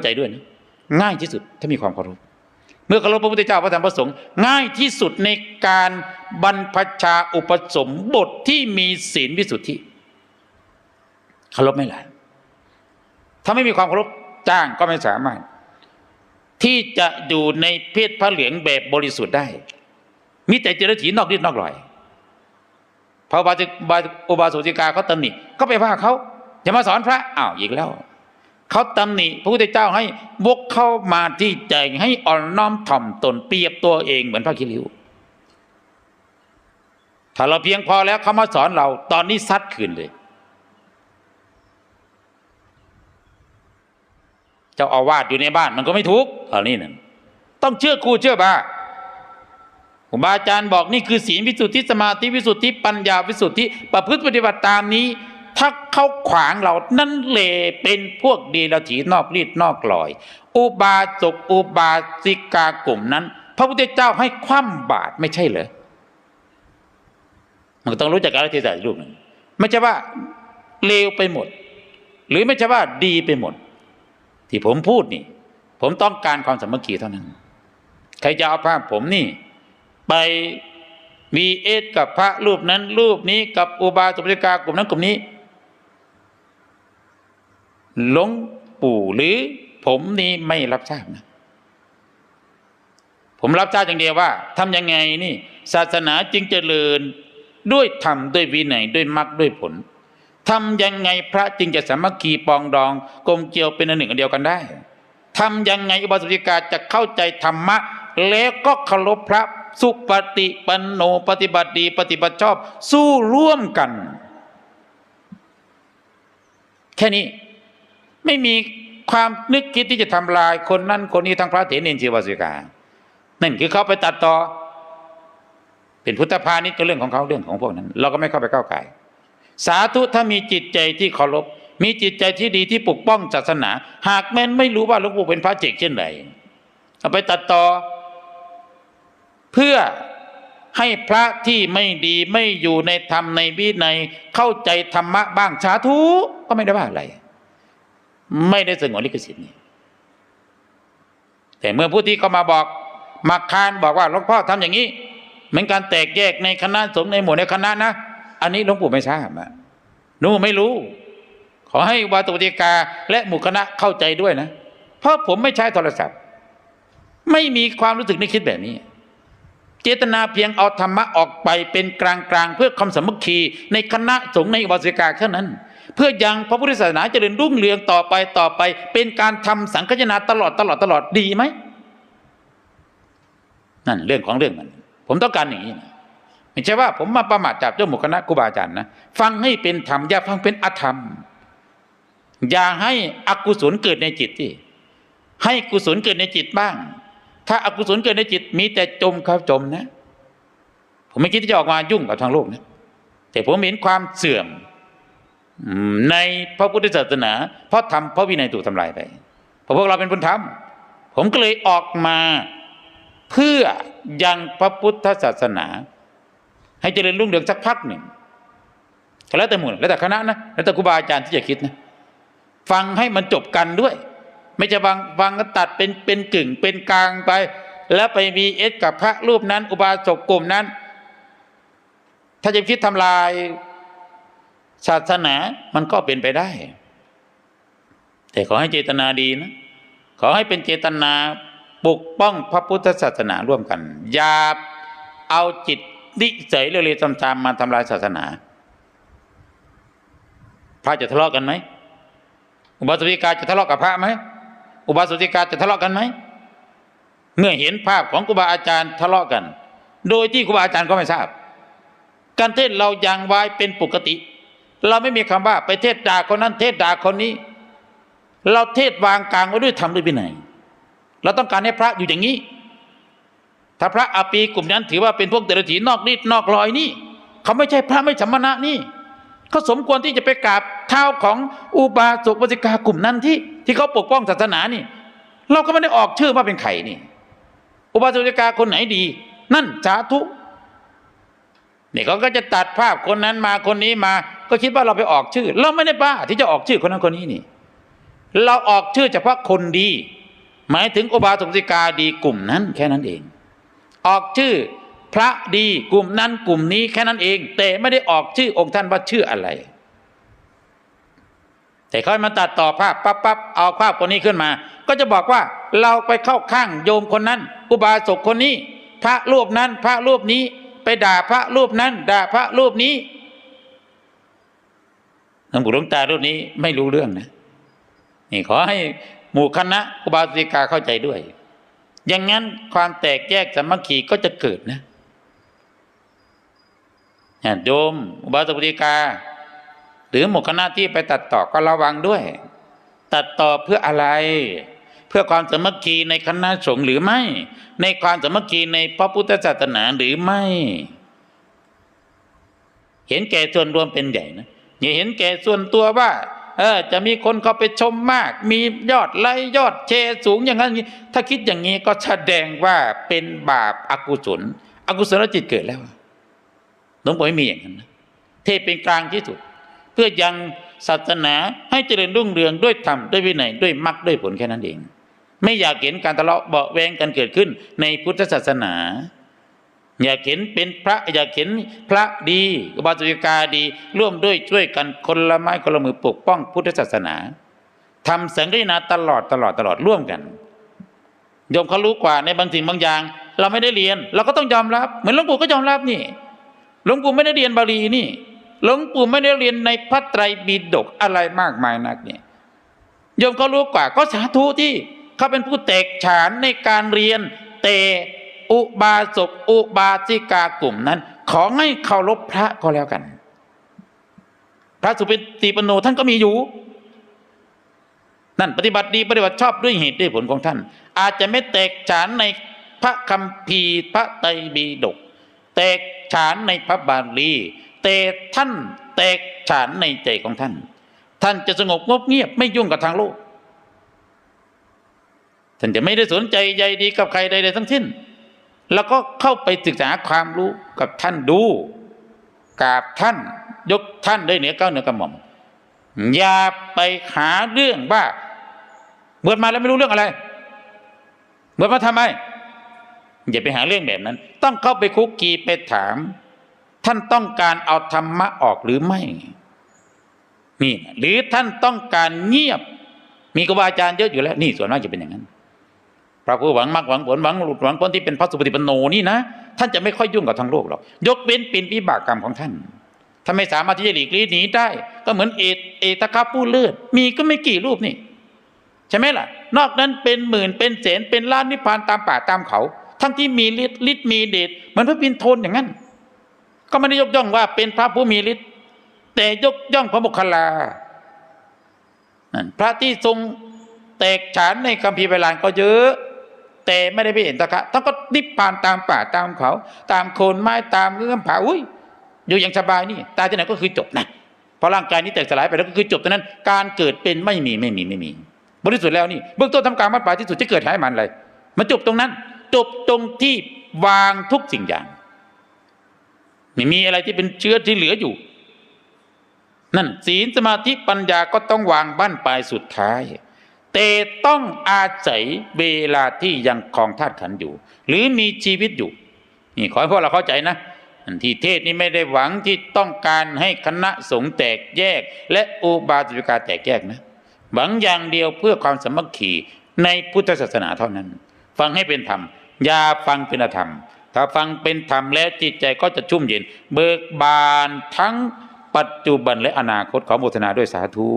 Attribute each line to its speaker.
Speaker 1: ใจด้วยนะง่ายที่สุดถ้ามีความเคารพเมื่อเคารพพระพุทธเจ้าพระธรรมพระสงฆ์ง่ายที่สุดในการบรรพชาอุปสมบทที่มีศีลวิสุทธิเคารพไม่หลายถ้าไม่มีความเคารพจ้างก็ไม่สามารถ ที่จะอยู่ในเพศพระเหลืองแบบบริสุทธิ์ได้ มีแต่เจริญถีนอกนิดนอกลอยพระบาสิบาอุบาสุจิกาเขาตำหนิก็ไปว่าเขาจะมาสอนพระอ้าวอีกแล้ว เขาตำหนิพระพุทธเจ้าให้วกเข้ามาที่ใจให้อ่อนน้อมถ่อมตนเปรียบตัวเองเหมือนพระคิริวถ้าเราเพียงพอแล้วเขามาสอนเรา ตอนนี้ซัดคืนเลย เจ้าอาวาสอยู่ในบ้านมันก็ไม่ทุกข์ตอนนี้นั่นต้องเชื่อครูเชื่อบาครูบาอาจารย์บอกนี่คือศีลวิสุทธิสมาธิวิสุทธิปัญญาวิสุทธิประพฤติปฏิบัติตามนี้ ถ้าเขาขวางเรานั่นเลเป็นพวกเดีลถีนอกรีดนอกลอย อุบาสกอุบาสิกากลุ่มนั้น พระพุทธเจ้าให้คว่ำบาตรไม่ใช่เหรอมันต้องรู้จักการเทศะอีกรูปหนึ่งไม่ใช่ว่าเลวไปหมด หรือไม่ใช่ว่าดีไปหมด ที่ผมพูดนี่ ผมต้องการความสามัคคีเท่านั้น ใครจะเอาภาพผมนี่ ไปมีเอสกับพระรูปนั้นรูปนี้กับอุบาสกอุบาสิกากลุ่มนั้นกลุ่มนี้ หลวงปู่หรือผมนี่ไม่รับทราบนะผมรับทราบอย่างเดียวว่าทำยังไงนี่ ศาสนาจึงเจริญด้วยธรรมด้วยวินัยด้วยมรรคด้วยผลทำยังไงพระจึงจะสามัคคีปองดองกลมเกลียวเป็นอันหนึ่งอันเดียวกันได้ทำยังไงอุบาสกิกาจะเข้าใจธรรมะ แล้วก็เคารพพระสุปฏิปันโนปฏิบัติดีปฏิบัติชอบ สู้ร่วมกัน แค่นี้ ไม่มีความนึกคิดที่จะทำลายคนนั้นคนนี้ทั้งพระเถรเนนชีวาสิกา นั่นคือเขาไปตัดต่อ เป็นพุทธพาณิชย์ก็เรื่องของเขาเรื่องของพวกนั้น เราก็ไม่เข้าไปก้าวไก่ สาธุถ้ามีจิตใจที่เคารพมีจิตใจที่ดีที่ปกป้องศาสนา หากแม้นไม่รู้ว่าหลวงปู่เป็นพระเจกเช่นไรเอาไปตัดต่อ เพื่อให้พระที่ไม่ดีไม่อยู่ในธรรมในวินัยเข้าใจธรรมะบ้างสาธุก็ไม่ได้ว่าอะไร ไม่ได้สงวนลิขสิทธิ์นี่แต่เมื่อผู้ที่เขามาบอกมาคานบอกว่าหลวงพ่อทำอย่างนี้เหมือนการแตกแยกในคณะสงฆ์ในหมู่ในคณะนะ อันนี้หลวงปู่ไม่ทราบอะหนูไม่รู้ ขอให้วาตุปฏิกาและหมู่คณะเข้าใจด้วยนะ เพราะผมไม่ใช้โทรศัพท์ ไม่มีความรู้สึกนึกคิดแบบนี้ เจตนาเพียงเอาธรรมะออกไปเป็นกลางๆเพื่อความสามัคคีในคณะสงฆ์ในวาสิกาแค่นั้น เพื่อยังพระพุทธศาสนาเจริญรุ่งเรืองต่อไปต่อไป เป็นการทำสังฆนาตลอดตลอดตลอดดีไหมนั่นเรื่องของเรื่องมัน ผมต้องการอย่างนี้นะไม่ใช่ว่าผมมาประมาทจับเจ้าหมู่คณะครูบาอาจารย์นะฟังให้เป็นธรรมอย่าฟังเป็นอธรรม อย่าให้อกุศลเกิดในจิตที่ให้กุศลเกิดในจิตบ้าง ถ้าอากุศลเกิดในจิตมีแต่จมครับจมนะ ผมไม่คิดที่จะออกมายุ่งกับทางโลกนะแต่ผมเห็นความเสื่อม ในพระพุทธศาสนาเพราะทำเพระวินัยถูกทำลายไปเพราะพวกเราเป็นคนทำผมก็เลยออกมาเพื่อยังพระพุทธศาสนา ให้เจริญรุ่งเรืองสักพักหนึ่งแล้วแต่หมู่แล้วแต่คณะนะแล้วแต่ครูบาอาจารย์ที่จะคิดนะฟังให้มันจบกันด้วย ไม่จะฟังฟังก็ตัดเป็นเป็นกึ่งเป็นกลางไป แล้วไปมีเอสกับพระรูปนั้น อุบาสกกลุ่มนั้น ถ้าจะคิดทำลาย ศาสนามันก็เป็นไปได้ แต่ขอให้เจตนาดีนะ ขอให้เป็นเจตนาปกป้องพระพุทธศาสนาร่วมกัน อย่าเอาจิตนิสัยเรื่อยๆตามๆมาทำลายศาสนาพระจะทะเลาะกันไหม อุบาสกิกาจะทะเลาะกับพระไหม อุบาสกิกาจะทะเลาะกันไหม เมื่อเห็นภาพของครูบาอาจารย์ทะเลาะกัน โดยที่ครูบาอาจารย์ก็ไม่ทราบ การเทศเรายังไว้เป็นปกติ เราไม่มีคำว่าไปเทศด่าคนนั้นเทศด่าคนนี้ เราเทศวางกลางไว้ด้วยธรรมด้วยวินัยเราต้องการให้พระอยู่อย่างนี้ ถ้าพระอาปีกลุ่มนั้นถือว่าเป็นพวกเดรัจฉีนอกนิดนอกรอยนี่ เขาไม่ใช่พระไม่สมณะนี่เขาสมควรที่จะไปกราบเท้าของอุบาสกวสิกากลุ่มนั้นที่ ที่เขาปกป้องศาสนานี่ เราก็ไม่ได้ออกชื่อว่าเป็นไข่นี่ อุบาสกวสิกาคนไหนดี นั่นสาธุนี่เขาก็จะตัดภาพคนนั้นมาคนนี้มา ก็คิดว่าเราไปออกชื่อ เราไม่ได้บ้าที่จะออกชื่อคนนั้นคนนี้นี่ เราออกชื่อเฉพาะคนดี หมายถึงอุบาสกสิกาดีกลุ่มนั้นแค่นั้นเอง ออกชื่อพระดีกลุ่มนั้นกลุ่มนี้แค่นั้นเอง แต่ไม่ได้ออกชื่อองค์ท่านว่าชื่ออะไร แต่เขามาตัดต่อภาพปั๊บปั๊บเอาภาพคนนี้ขึ้นมา ก็จะบอกว่าเราไปเข้าข้างโยมคนนั้น อุบาสกคนนี้ พระรูปนั้นพระรูปนี้ ไปด่าพระรูปนั้น ด่าพระรูปนี้ หลวงปู่หลวงตารูปนี้ไม่รู้เรื่องนะนี่ขอให้หมู่คณะอุบาสิกาเข้าใจด้วย อย่างนั้นความแตกแยกสามัคคีก็จะเกิดนะโยมอุบาสิกา หรือหมู่คณะที่ไปตัดต่อก็ระวังด้วย ตัดต่อเพื่ออะไร เพื่อความสามัคคีในคณะสงฆ์หรือไม่ ในความสามัคคีในพระพุทธศาสนาหรือไม่ เห็นแก่ส่วนรวมเป็นใหญ่นะ อย่าเห็นแก่ส่วนตัวว่า เออ จะมีคนเข้าไปชมมาก มียอดไลค์ยอดแชร์สูงอย่างนั้นนี้ถ้าคิดอย่างนี้ก็แสดงว่าเป็นบาปอากุศลอกุศลจิตเกิดแล้วหลวงปู่ไม่มีอย่างนั้นเทศเป็นกลางที่สุด เพื่อยังศาสนาให้เจริญรุ่งเรืองด้วยธรรมด้วยวินัยด้วยมรรคด้วยผลแค่นั้นเอง ไม่อยากเห็นการทะเลาะเบาแวงกันเกิดขึ้นในพุทธศาสนา อยากเห็นเป็นพระอยากเห็นพระดีอุบาสิกาดี ร่วมด้วยช่วยกันคนละไม้คนละมือปกป้องพุทธศาสนาทำสังฆนาตลอดตลอดตลอดร่วมกันยมเขารู้กว่าในบางสิ่งบางอย่าง เราไม่ได้เรียน เราก็ต้องยอมรับ เหมือนหลวงปู่ก็ยอมรับนี่หลวงปู่ไม่ได้เรียนบาลีนี่หลวงปู่ไม่ได้เรียนในพระไตรปิฎกอะไรมากมายนักเนี่ยโยมเขารู้กว่าก็สาธุที่เขาเป็นผู้แตกฉานในการเรียน แต่ อุบาสกอุบาสิกากลุ่มนั้น ขอให้เคารพพระก็แล้วกัน พระสุปฏิปโนท่านก็มีอยู่นั่นปฏิบัติดีปฏิบัติชอบด้วยเหตุด้วยผลของท่าน อาจจะไม่แตกฉานในพระคัมภีร์พระไตรปิฎกแตกฉานในพระบาลีแต่ท่านแตกฉานในใจของท่าน ท่านจะสงบงบเงียบไม่ยุ่งกับทางโลก ท่านจะไม่ได้สนใจใยดีกับใครใดๆทั้งสิ้น แล้วก็เข้าไปศึกษาความรู้กับท่านดูกราบท่านยกท่านด้วยเหนือเก้าเหนือกระหม่อมอย่าไปหาเรื่องว่าบวชมาแล้วไม่รู้เรื่องอะไรบวชมาทำไม อย่าไปหาเรื่องแบบนั้น ต้องเข้าไปคุกกีไปถาม ท่านต้องการเอาธรรมะออกหรือไม่ นี่ หรือท่านต้องการเงียบ มีครูบาอาจารย์เยอะอยู่แล้ว นี่ส่วนมากจะเป็นอย่างนั้น พระผู้หวังมากหวังผลหวังหลุดหวังพ้นที่เป็นพระสุปฏิปันโนนี่นะท่านจะไม่ค่อยยุ่งกับทางโลกหรอกยกเว้นเป็นวิบากกรรมของท่านถ้าไม่สามารถที่จะหลีกเลี่ยงหนีได้ ก็เหมือนเอตเอตคาผู้เลือด มีก็ไม่กี่รูปนี่ใช่ไหมล่ะ นอกนั้นเป็นหมื่นเป็นแสนเป็นล้านนิพพานตามป่าตามเขา ทั้งที่มีฤทธิ์ฤทธิ์มีเดชเหมือนพระปินโทนอย่างนั้น ก็ไม่ได้ยกย่องว่าเป็นพระผู้มีฤทธิ์แต่ยกย่องพระบุคลาพระที่ทรงแตกฉานในคัมภีร์ไบาลานก็เยอะ แต่ไม่ได้ไปเห็นตะคะท่านก็นิพพานตามป่าตามเขา ตามโคนไม้ตามเงื่อมผาอุ้ยอยู่อย่างสบายนี่ ตายที่ไหนก็คือจบนะเพราะร่างกายนี้แตกสลายไปแล้วก็คือจบเท่านั้น การเกิดเป็นไม่มีไม่มีไม่มี บริสุทธิ์แล้วนี่เบื้องต้นทำการมัดปลายที่สุดจะเกิดหายมันเลยมันจบตรงนั้น จบตรงที่วางทุกสิ่งอย่างไม่มีอะไรที่เป็นเชื้อที่เหลืออยู่ นั่นศีลสมาธิปัญญาก็ต้องวางบ้านปลายสุดท้าย แต่ต้องอาศัยเวลาที่ยังคลองธาตุขันอยู่ หรือมีชีวิตอยู่ นี่ขอให้พวกเราเข้าใจนะที่เทศนี้ไม่ได้หวังที่ต้องการให้คณะสงฆ์แตกแยก และอุบาสิกาแตกแยกนะ หวังอย่างเดียวเพื่อความสมัคคีในพุทธศาสนาเท่านั้น ฟังให้เป็นธรรม อย่าฟังเป็นอธรรม ถ้าฟังเป็นธรรมแล้วจิตใจก็จะชุ่มเย็น เบิกบานทั้งปัจจุบันและอนาคตขอโมทนาด้วยสาธุ